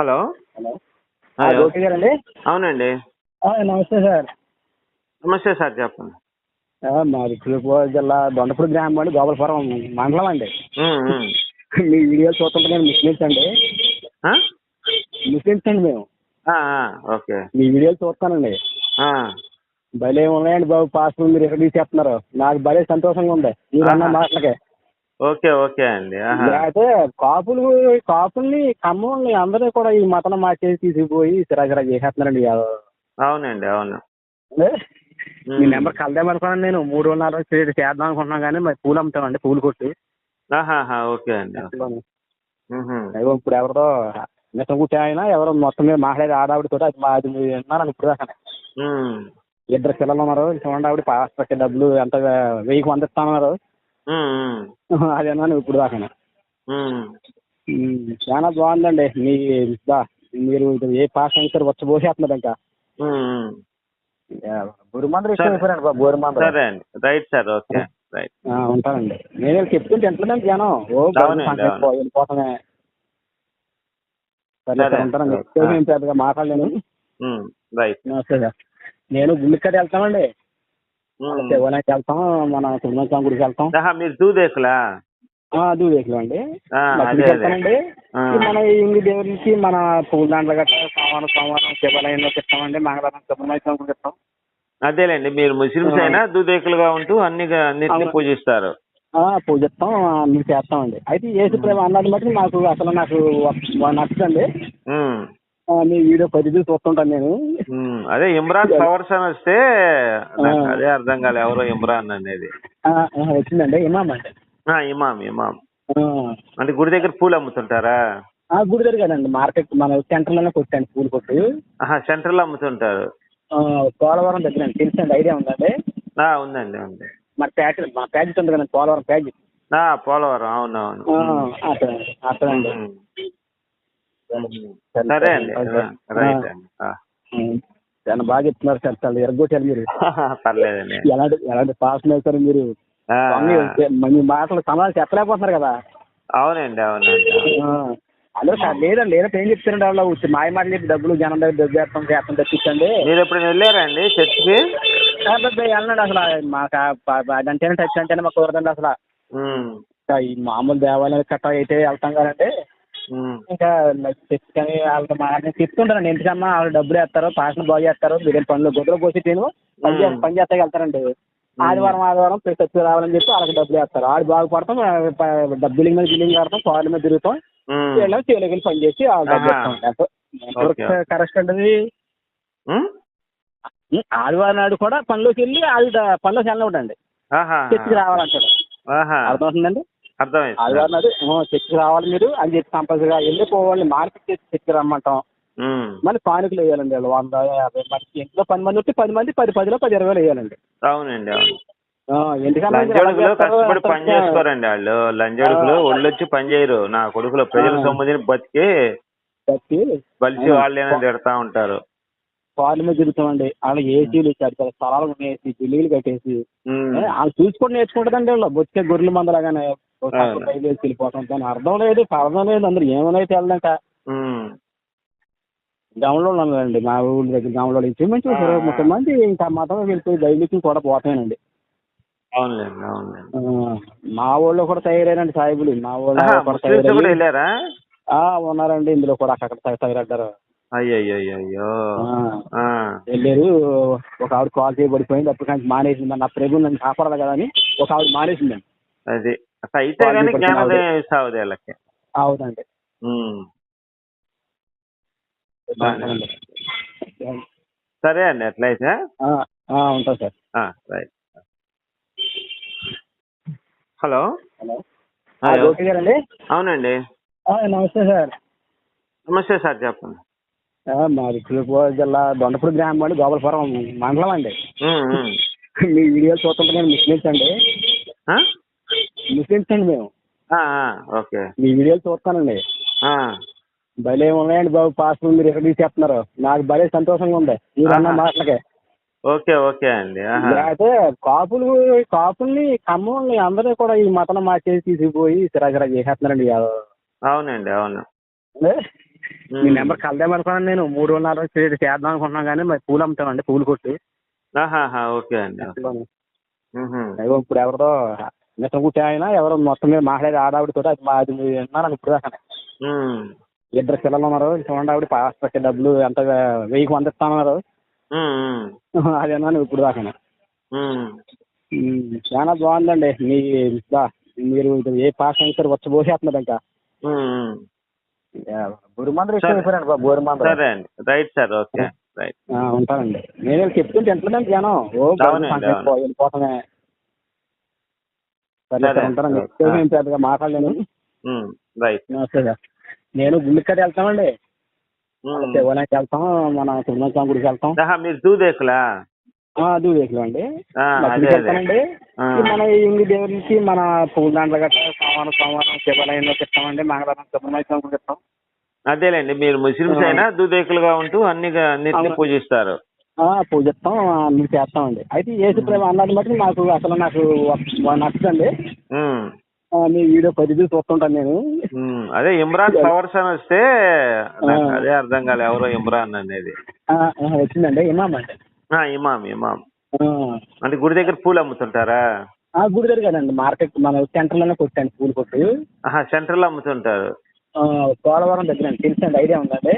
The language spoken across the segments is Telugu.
హలో? గోపి గారండి? అవునండి. నమస్తే సార్. నమస్తే సార్ చెప్పండి. మాది తూర్పుగోదావరి జిల్లా దొండపూడి గ్రామం అండి గోపాలపురం మండలం అండి. మీ వీడియోలు చూస్తుంటే నేను ముస్లిమ్స్ అండి? ముస్లిమ్స్ అండి మేము. ఓకే. మీ వీడియోలు చూస్తానండి. భలే ఉన్నాయండి బాబు పాస్ మీరు ఎక్కడ తీసేస్తున్నారు నాకు భలే సంతోషంగా ఉంది. మీరు అన్న. మాటలకే. ఓకే ఓకే అండి. ఆహా. లేకపోతే కాపులు కాపుల్ని కమ్మల్ని అందరూ కూడా ఈ మతం మార్చేసి తీసుకుపోయి సిరాసిరా చేసేస్తున్నారండి. అవునండి అవును. ఏ? మీ నెంబర్ కలదాం అనుకున్నాను నేను. మూడు వందల రోజులు చేద్దాం అనుకుంటున్నాను కానీ మరి పూలు అమ్ముతామండి పూలు కొట్టు. ఆహాహా, ఓకే అండి. అయ్యో ఇప్పుడు ఎవరితో నిజం కుట్టే ఆయన ఎవరో మొత్తం మీద మాట్లాడి ఆడావిడతో అది మా అది మీరు విన్నాను ఇప్పుడు దాకా ఇద్దరు పిల్లలు ఉన్నారు చూడండి ఆవిడ పాస్ పెట్టే డబ్బులు ఎంత వెయ్యికి వంద అది అన్నాను ఇప్పుడు దాకా. చాలా బాగుందండి. మీ బా మీరు ఏ పాస్ అయినా సరే వచ్చి పోసేస్తున్నారు ఇంకా. బురిమందరు సరే. ఇష్టం అయిపోయారండి బాబు బురిమందరు సరే అండి. Right sir okay. రైట్. ఆ, ఉంటానండి. నేను చెప్తుంటే ఎంతమంది జనం ఓ. వెళ్ళిపోతామే సరే ఉంటానండి. పెద్దగా మాట్లాడలేను. రైట్. నమస్తే సార్. నేను గుళ్ళిక్కడికి వెళ్తామండి. ఉమ్. శివాలయానికి వెళ్తాం మన సుబ్రహ్మణ్య గుడికి వెళ్తాం. మీరు దూదేకులా? దూదేకులు అండి వెళ్తామండి. మన ఇంగి దేవుడి నుంచి మన పూల దాంట్లో గట్రా సోమవారం సోమవారం శివాలయంలో చెప్తామండి మంగళవారం సుబ్రహ్మణ్య గుడికి చెప్తాం అదేలేండి మీరు ముస్లిమ్స్. అయినా దూదేకులుగా ఉంటూ అన్ని అన్నిటిని. పూజిస్తారు. పూజిస్తాం అన్ని చేస్తామండి. అయితే యేసు ప్రేమ అన్నది మటుకు నాకు అసలు నాకు నచ్చదండి మీ వీడియో ప్రతిదీ చూస్తుంటాను నేను. అదే ఇమ్రాన్ పవర్స్ అని వస్తే. అదే అర్థం కాలే ఎవరో ఇమ్రాన్ అనేది. వచ్చిందండి ఇమామ్ అండి ఆ, ఇమాం ఇమాం ఆ, అంటే గుడి దగ్గర పూలు అమ్ముతుంటారా? ఆ, గుడి దగ్గర కదండి మార్కెట్ మన సెంటర్లోనే కొట్టండి పూలు కొట్టు. ఆహా సెంట్రల్ అమ్ముతుంటారు. పోలవరం దగ్గర తెలుసండి ఐడియా ఉందండి ఆ, ఉందండి ఉంది. మన ప్యాకెట్ మా ప్యాకెట్ ఉంది కదండి పోలవరం ప్యాకెట్ పోలవరం అవునవును. అక్కడ అక్కడండి ఉమ్. సరే అండి. రైట్ అండి. ఆ. చాలా బాగా చెప్తున్నారు సార్ చాలా ఎరగొట్టారు మీరు. పర్లేదండి. ఎలాంటి ఎలాంటి పాస్ సార్ మీరు. మీ మాటలు సమాధానం చెప్పలేకపోతున్నారు కదా. అవునండి అవునండి. అదే సార్ లేదండి లేదంటే ఏం చెప్తారండి వాళ్ళు? ఉత్తి మాయ మాటలు చెప్పి డబ్బులు జనం దగ్గర డబ్బు చేస్తాం చేస్తాం తెప్పించండి మీరు ఎప్పుడు వెళ్ళారా అండి చర్చికి వెళ్ళండి అసలు. మాకు అదంటేనే టచ్ అంటేనే మాకు కుదరదండి అసలు. ఈ మామూలు దేవాలయాలు కట్ట అయితే వెళ్తాం కదండి. ఇంకా చర్చ్ కానీ వాళ్ళతో మా చెప్తుంటానండి ఎందుకమ్మా వాళ్ళు డబ్బులు వేస్తారు పాటలు బాగు చేస్తారు మీరు పనులు గొడవలు పోసి నేను పని. పని చేస్తాకి వెళ్తారండి. ఆదివారం ఆదివారం ప్రతి రావాలని చెప్పి వాళ్ళకి డబ్బులు వేస్తారు. ఆడు బాగుపడతాం బిల్డింగ్ మీద బిల్డింగ్ కడతాం కార్ల మీద తిరుగుతాం ఉమ్, వీళ్ళేమో చేయలేక పని చేసి డబ్బులు. కరెక్ట్ అండి? ఆదివారం నాడు కూడా పనిలోకి వెళ్ళి ఆవిడ పనిలోకి వెళ్ళవడండి ఆహా. చర్చికి రావాలంటాడు. ఆహా. అర్థమవుతుందండి? అర్థమైంది. ఆదివారం నాడు "ఓ, చర్చికి రావాలి మీరు అని చెప్పి కంపల్సరీగా వెళ్ళిపోవాలి మార్కెట్ చేసి చర్చికి రమ్మంటాం. మళ్ళీ కానుకలు వేయాలండి వాళ్ళు వంద యాభై మనకి ఇంట్లో పది మంది ఉంటే పది మంది పది పదిలో పది ఇరవై వేయాలండి. అవునండి కష్టపడి పని చేసుకోరండి వాళ్ళు. లంజోడుకులు. ఒళ్ళొచ్చి పని చేయరు. నా కొడుకులు ప్రజల. సొమ్ముదిని బతికి బట్టి బలిసి. వాళ్ళేనా తిడతా ఉంటారు. కార్ల మీద తిరుగుతామండి. వాళ్ళ ఏసీలు కట్టారు స్థలాలు ఉన్నాయి బిల్లులు కట్టేసి. వాళ్ళు చూసుకొని నేర్చుకుంటుందండి వాళ్ళు. బొచ్చే గొర్రెల మందలాగానే. వెళ్ళిపోతాం దాని అర్థం లేదు అర్థం లేదు అందరు ఏమైనా తెలదంట ఉమ్, గమలో ఉన్నారండి మా ఊళ్ళో దగ్గర గమలో ఇంచుమించు. ఇరవై ముప్పై మంది ఇంకా మతం వెళ్ళిపోయి బయలుకి కూడా పోతాయండి. అవునులేండి అవునులేండి. ఆ, మా ఊళ్ళో కూడా తయారైనండి సాయిబులు మా ఊళ్ళో కూడా ముస్లిమ్స్ కూడా తయారయ్యి వెళ్ళారా? ఆ, ఉన్నారండి ఇందులో కూడా అక్కడ తయారడ్డారు. వెళ్ళారు ఒక ఆవిడ కాల్ చేయబడిపోయింది అప్పుడు కానీ మానేసింది నా నన్ను కాపాడాలి కదా అని ఒక ఆవిడ మానేసిందండి. అది. అయితే కానీ జ్ఞానోదయం అవునండి. సరే అండి అట్లయితే ఉంటాం సార్. రైట్. హలో? హలో. గారండి? అవునండి. నమస్తే సార్. నమస్తే సార్ చెప్పండి. మాది తూర్పుగోదావరి జిల్లా దొండపూడి గ్రామం అండి గోపాలపురం మండలం అండి. మీ వీడియోలు చూస్తుంటే నేను ముస్లిమ్స్ అండి? ముస్లిమ్స్ అండి మేము. ఓకే. మీ వీడియోలు చూస్తానండి. భలే ఉన్నాయండి బాబు పాస్ మీరు ఎక్కడ తీసేస్తున్నారు నాకు భలే సంతోషంగా ఉంది మీరు అన్న. మాటలకే. ఓకే ఓకే అండి. లేకపోతే కాపులు కాపుల్ని కమ్మల్ని అందరూ కూడా ఈ మతం మార్చేసి తీసుకుపోయి సిరాసిరా చేసేస్తున్నారండి. అవునండి అవును? మీ నెంబర్ కలదాం అనుకున్నాను నేను. మూడు వందల చేద్దాం అనుకుంటున్నాను కానీ మరి పూలు అమ్ముతామండి పూలు కొట్టు. ఓకే అండి. ఇప్పుడు ఎవరిదో నిజం కుట్టే ఆయన ఎవరో మొత్తం మీద మాట్లాడి ఆడావిడతో అది మా అది విన్నాను ఇప్పుడు దాకా ఇద్దరు పిల్లలు ఉన్నారు చూడండి ఆవిడ పాస్ పెట్టే డబ్బులు ఎంత మ్, మ్, అది విన్నాను ఇప్పుడు దాకా. చాలా బాగుందండి. మీ మీరు ఏ పాస్ అయినా సరే వచ్చి పోసేస్తున్నారు ఇంకా. మ్, మ్. బురిమందరు ఇష్టం సరే. అయిపోయారండి బాబు బురిమందరు సరే అండి. Right sir okay. రైట్. ఆ, ఉంటానండి. నేను చెప్తుంటే ఎంతమంది జనం ఓ. వెళ్ళిపోతామే. సరే సరే. పెద్దగా మాట్లాడలేను. మ్, రైట్. నమస్తే సార్. నేను గుళ్ళకి వెళ్తామండి. మ్. శివాలయానికి వెళ్తాం మన సుబ్రహ్మణ్య గుడికి వెళ్తాం. మీరు దూదేకులా దూదేకులు అండి వెళ్తామండి. మన నుంచి మన గట్ట సోమవారం సోమవారం శివాలయంలో తిస్తామండి మంగళవారం గుడికి ఇస్తాం అదేలేండి మీరు ముస్లిమ్స్. అయినా దూదేకులుగా ఉంటూ అన్ని. పూజిస్తారు. పూజిస్తాం అన్ని చేస్తామండి. అయితే ఏసు ప్రేమ అన్నది బట్టి నాకు అసలు నాకు నచ్చదండి. మ్, వీడియో ప్రతిదీ చూస్తుంటాను నేను. అదే ఇమ్రాన్ ఫ్లవర్స్ అని వస్తే అదే అర్థం కాలే ఎవరో ఇమ్రాన్ అనేది. వచ్చిందండి ఇమామ్ అండి. ఆ, ఇమాం ఇమాం ఆ, అంటే గుడి దగ్గర పూలు అమ్ముతుంటారా? ఆ, గుడి దగ్గర కదండి మార్కెట్ మన సెంటర్లోనే కొట్టాను పూలు కొట్టు. ఆహా సెంట్రల్ అమ్ముతుంటారు. పోలవరం దగ్గర తెలుసండి ఐడియా ఉందండి.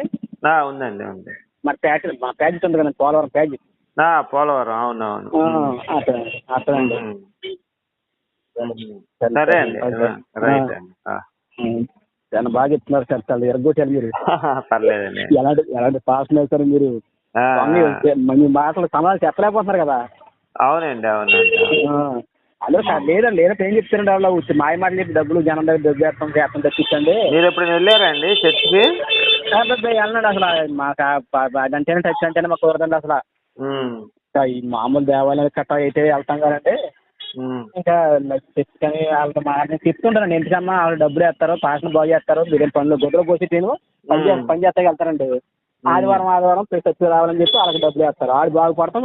ఉందండి ఉంది మరి ప్యాకెట్ మా ప్యాకెట్ ఉంది కదండి పోలవరం ప్యాకెట్. ఆ, పోలవరం అవునవును. అక్కడ అక్కడండి మ్. సరే అండి రైట్ అండి. చాలా బాగా చెప్తున్నారు సార్ చాలా ఎరగొట్టారు మీరు. పర్లేదండి. ఎలాంటి ఎలాంటి పాస్ సార్ మీరు? మీ మాటలు సమాధానం చెప్పలేకపోతున్నారు కదా. అవునండి అవునండి హలో సార్ లేదండి లేదంటే ఏం చెప్తారండి వాళ్ళు? మాయ మాటలు చెప్పి డబ్బులు జనం దగ్గర డబ్బు చేస్తాం చేస్తాం తెప్పించండి మీరు ఎప్పుడైనా వెళ్ళారండి చర్చికి? వెళ్ళండి అసలు? మాకు అదంటేనే టచ్ అంటేనే మాకు కుదరదండి అసలు. ఈ మామూలు దేవాలయాలు కట్ట అయితే వెళ్తాం కదండి. ఉమ్, ఇంకా తెచ్చుకొని వాళ్ళతో మాట్లాడి చెప్తుంటారండి. ఎందుకమ్మా వాళ్ళు డబ్బులు వేస్తారు పాటలు బాగు చేస్తారు బిర్యానీ పనులు గుడ్డలు పోసి తిను పని. పని చేస్తాకి వెళ్తారండి. ఆదివారం ఆదివారం ప్రతి వచ్చి రావాలని చెప్పి వాళ్ళకి డబ్బులు వేస్తారు. వాళ్ళు బాగుపడతాం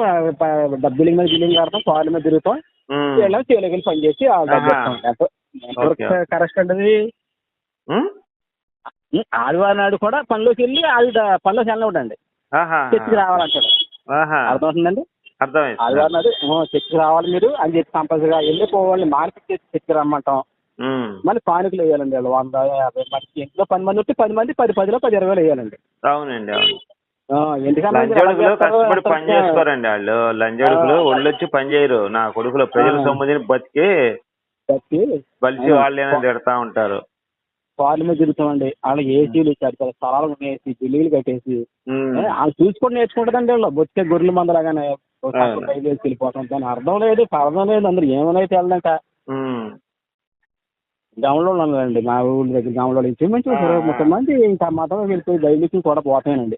బిల్లింగ్ మీద బిల్లింగ్ కడతాం కార్ల మీద తిరుగుతాం. ఉమ్, వీళ్ళకి చేయలేక పని చేసి వాళ్ళు డబ్బులు. కరెక్ట్ అండి ఆదివారం నాడు కూడా పనిలోకి వెళ్ళి అది పనిలోకి వెళ్ళనివ్వడండి చర్చికి రావాలంటాడు. అర్థమవుతుందండి? అర్థమైంది. ఆదివారం నాడు "ఓ, చర్చికి రావాలి మీరు అని చెప్పి కంపల్సరీగా వెళ్ళి పోవాలి మార్కెట్ చేసి చర్చికి రమ్మంటాం. మళ్ళీ కానుకలు వేయాలండి వాళ్ళు వంద యాభై మనకి ఇంట్లో పది మంది ఉంటే పది మంది పది పదిలో పది ఇరవైలో వేయాలండి. అవునండి అవును? కష్టపడి పని చేసుకోరండి వాళ్ళు. లంజోడుకులు. ఒళ్ళొచ్చి పని చేయరు. నా కొడుకులు ప్రజల ఆ. సొమ్ముదిని బతికి బట్టి బలిసి. వాళ్ళేనని తిడతా ఉంటారు. కార్ల మీద తిరుగుతామండి. వాళ్ళు ఏసీలు ఇచ్చారు కదా స్థలాలు ఉన్నాయి బిల్లులు కట్టేసి. వాళ్ళు చూసుకొని నేర్చుకుంటుందండి వాళ్ళు. బొచ్చే గొర్రెల మందలాగానే వెళ్ళిపోతాం దాని అర్థం లేదు అర్థం లేదు. అందరు ఏమైనా వెళ్ళాక ఉమ్, గమలో ఉన్నారండి. మా ఊళ్ళో దగ్గర గమలో ఇంచుమించు. ఇరవై ముప్పై మంది ఇంకా మాత్రం వెళ్ళిపోయి బయలుకి కూడా పోతాయండి.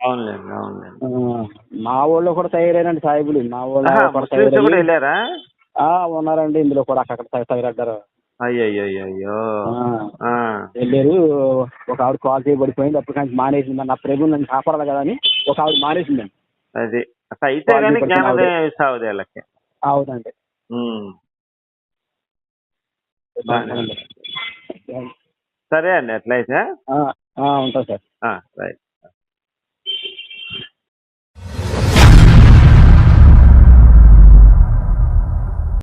అవునులేండి అవునులేండి. ఆ, మా ఊళ్ళో కూడా తయారైనండి సాయిబులు. మా ఊళ్ళో కూడా ముస్లిమ్స్ కూడా తయారయ్యి. వెళ్ళారా? ఆ, ఉన్నారండి. ఇందులో కూడా అక్కడ తయారడ్డారు అయ్యయ్యో ఆ. వెళ్ళారు ఒక ఆవిడ కాల్ చేయబడిపోయింది అప్పుడు కానీ మానేసింది. నా ప్రభు నన్ను కాపాడాలి కదా అని ఒక ఆవిడ మానేసిందండి అది. అయితే అవునండి. సరే అండి అట్లయితే ఉంటాం సార్. ఆ, రైట్